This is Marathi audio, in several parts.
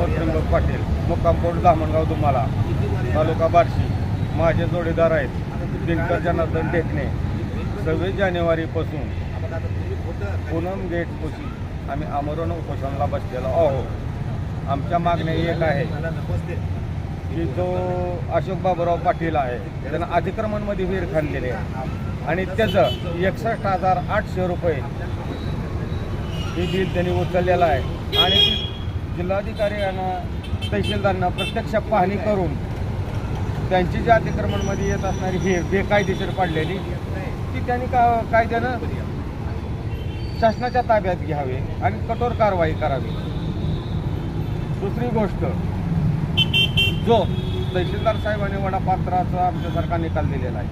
राहणार दामणगाव दुमाला तालुका बार्शी. माझे जोडीदार आहेत. दिनकर जनार्दन टेकणे. सव्वीस जानेवारीपासून पूनम गेटपासून आम्ही आमरण उपोषणाला बसलेलो आहोत. आमच्या मागण्या एक आहे की जो अशोक बाबूराव पाटील आहे त्यानं अतिक्रमणमध्ये विहीर खाल्लेली आहे. आणि त्याचं एकसष्ट हजार आठशे रुपये हे बिल त्यांनी उचललेलं आहे. आणि ती जिल्हाधिकारी यांना तहसीलदारांना प्रत्यक्ष पाहणी करून त्यांची जी अतिक्रमणमध्ये येत असणारी हे बेकायदेशीर पाडलेली ती त्यांनी का कायद्यानं शासनाच्या ताब्यात घ्यावे आणि कठोर कारवाई करावी. दुसरी गोष्ट जो तहसीलदार साहेबांनी वडापात्राचा आमच्यासारखा निकाल दिलेला आहे.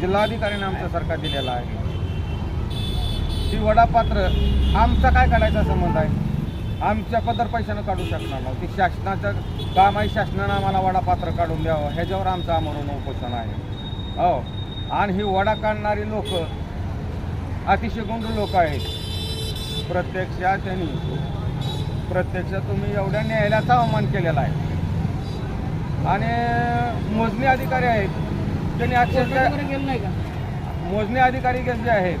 जिल्हाधिकाऱ्याने आमच्यासारखा दिलेला आहे. ती वडापात्र आमचा काय काढायचा संबंध आहे? आमच्या पदर पैशानं काढू शकणार नाही. ती शासनाचं काम आहे शासनानं आम्हाला वडापात्र काढून द्यावं. ह्याच्यावर आमचं आमरण उपोषण आहे. हो. आणि ही वडा काढणारी लोक अतिशय गुंड लोक आहेत. प्रत्यक्षात त्यांनी प्रत्यक्षात तुम्ही एवढ्या न्यायालयाचा अवमान केलेला आहे. आणि मोजणी अधिकारी आहेत. त्यांनी अक्षरशः गेलं नाही का? मोजणी अधिकारी जे आहेत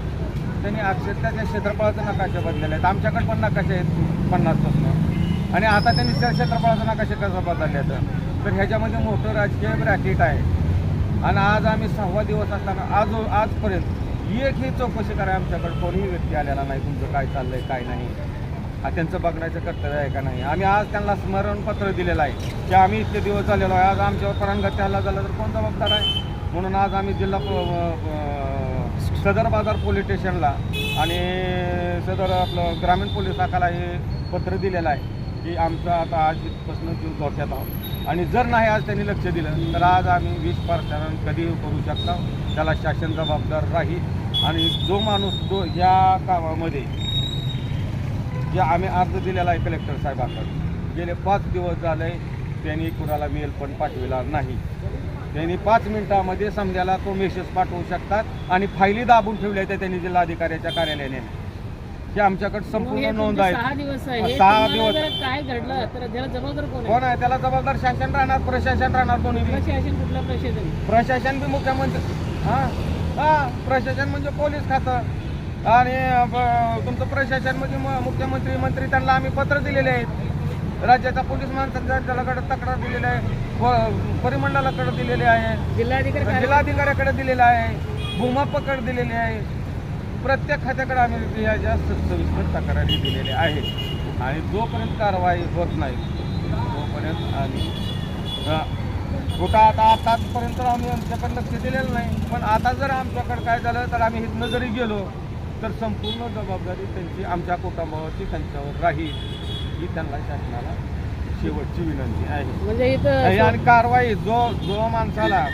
त्यांनी अक्षरशः त्या क्षेत्रफळाचा नकाशा बदललेला आहेत आमच्याकडे पण नकाशे आहेत पन्नासपासून आणि आता त्यांनी त्या क्षेत्रफळाचा नकाशा कसा आहेत तर? ह्याच्यामध्ये मोठं राजकीय ब्रॅकेट आहे. आणि आज आम्ही सहावा दिवस असताना आज आजपर्यंत एक ही चौकशी करा आमच्याकडे कोणीही व्यक्ती आलेला नाही तुमचं काय चाललंय काय नाही. हा त्यांचं बघण्याचं कर्तव्य आहे का नाही? आम्ही आज त्यांना स्मरणपत्र दिलेलं आहे की आम्ही इतके दिवस झालेलो आहे. आज आमच्यावर परांगत हल्ला झाला तर कोण जबाबदार आहे? म्हणून आज आम्ही जिल्हा प- सदर बाजार पोलीस स्टेशनला आणि सदर आपलं ग्रामीण पोलीस शाखाला हे पत्र दिलेलं आहे की आमचा आता आज इथपासून जीव धोक्यात आहोत. आणि जर नाही आज त्यांनी लक्ष दिलं तर आज आम्ही वीस पार्सन कधी करू शकता त्याला शासन जबाबदार राहील. आणि जो माणूस जो या कामामध्ये जे आम्ही अर्ज दिलेला आहे कलेक्टर साहेबांकडे गेले पाच दिवस झाले त्यांनी कुणाला मेल पण पाठविला नाही. त्यांनी पाच मिनिटामध्ये समजायला तो मेसेज पाठवू शकतात आणि फायली दाबून ठेवल्या त्या त्यांनी जिल्हाधिकाऱ्याच्या कार्यालयाने. हे आमच्याकडे संपूर्ण हे नोंद आहे. सहा दिवस. काय घडलं तर त्याला जबाबदार कोण आहे? त्याला जबाबदार शासन राहणार? प्रशासन राहणार कोणी. प्रशासन कुठलं? प्रशासन. प्रशासन बी मुख्यमंत्री. हां? हां प्रशासन म्हणजे पोलीस खातं. आणि तुमचं प्रशासन म्हणजे मुख्यमंत्री मंत्री त्यांना आम्ही पत्र दिलेले आहेत. राज्याच्या पोलीस महासंचालकाकडे तक्रार दिलेली आहे. परिमंडळाकडे दिलेली आहे. जिल्हाधिकारी जिल्हाधिकाऱ्याकडे दिलेलं आहे. भूमापकडे दिलेले आहे. प्रत्येक खात्याकडे आम्ही याच्या सविस्तर तक्रारी दिलेल्या आहेत. आणि जोपर्यंत कारवाई होत नाही तोपर्यंत आम्ही कुठं आता आतापर्यंत आम्ही आमच्याकडे लक्ष दिलेलं नाही. पण आता जर आमच्याकडे काय झालं तर आम्ही इथनं जरी गेलो तर संपूर्ण जबाबदारी त्यांची आमच्या कुटुंबावरती त्यांच्यावर राहील. ही त्यांना शासनाला शेवटची विनंती आहे. म्हणजे आणि इथं आणि कारवाई जो जो माणसाला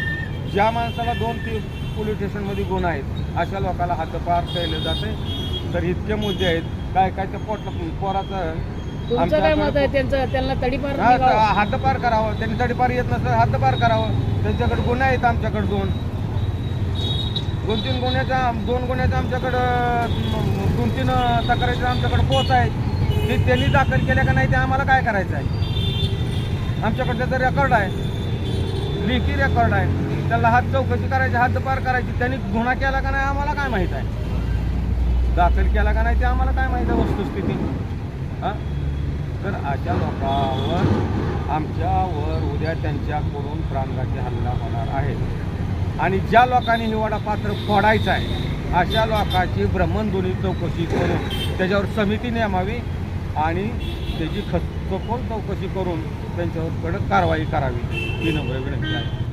ज्या माणसाला दोन तीन पोलीस स्टेशनमध्ये गुन्हा आहेत अशा लोकांना हातपार केले जाते. तर इतके मुद्दे आहेत. काय काय ते पोट पोराचं तुमचं काय मत आहे? त्यांचं त्यांना तडीपार हा. हद्दपार करावं. त्यांनी तडीपार येत नसतं हद्दपार करावं. त्यांच्याकडे गुन्हे आहेत आमच्याकडे दोन. दोन तीन गुन्ह्याचा दोन गुन्ह्याचा आमच्याकडं दोन तीन तक्रारीचा आमच्याकडे पोच आहेत. ते त्यांनी दाखल केल्या का नाही ते आम्हाला काय करायचं आहे? आमच्याकडे त्याचा रेकॉर्ड आहे लेखी रेकॉर्ड आहे त्याला हात चौकशी करायची हातपार करायची त्यांनी गुन्हा केला का नाही आम्हाला काय माहीत आहे? दाखल केला का नाही ते आम्हाला काय माहीत आहे वस्तुस्थिती? हां? तर अशा लोकांवर आमच्यावर उद्या त्यांच्याकडून प्राणघाती हल्ला होणार आहे. आणि ज्या लोकांनी हिवाडा पात्र फोडायचं आहे अशा लोकांची भ्रमणध्वनी चौकशी करून त्याच्यावर समिती नेमावी आणि त्याची खत चौकशी करून त्यांच्यावर कडक कारवाई करावी ही नम्र विनंती आहे.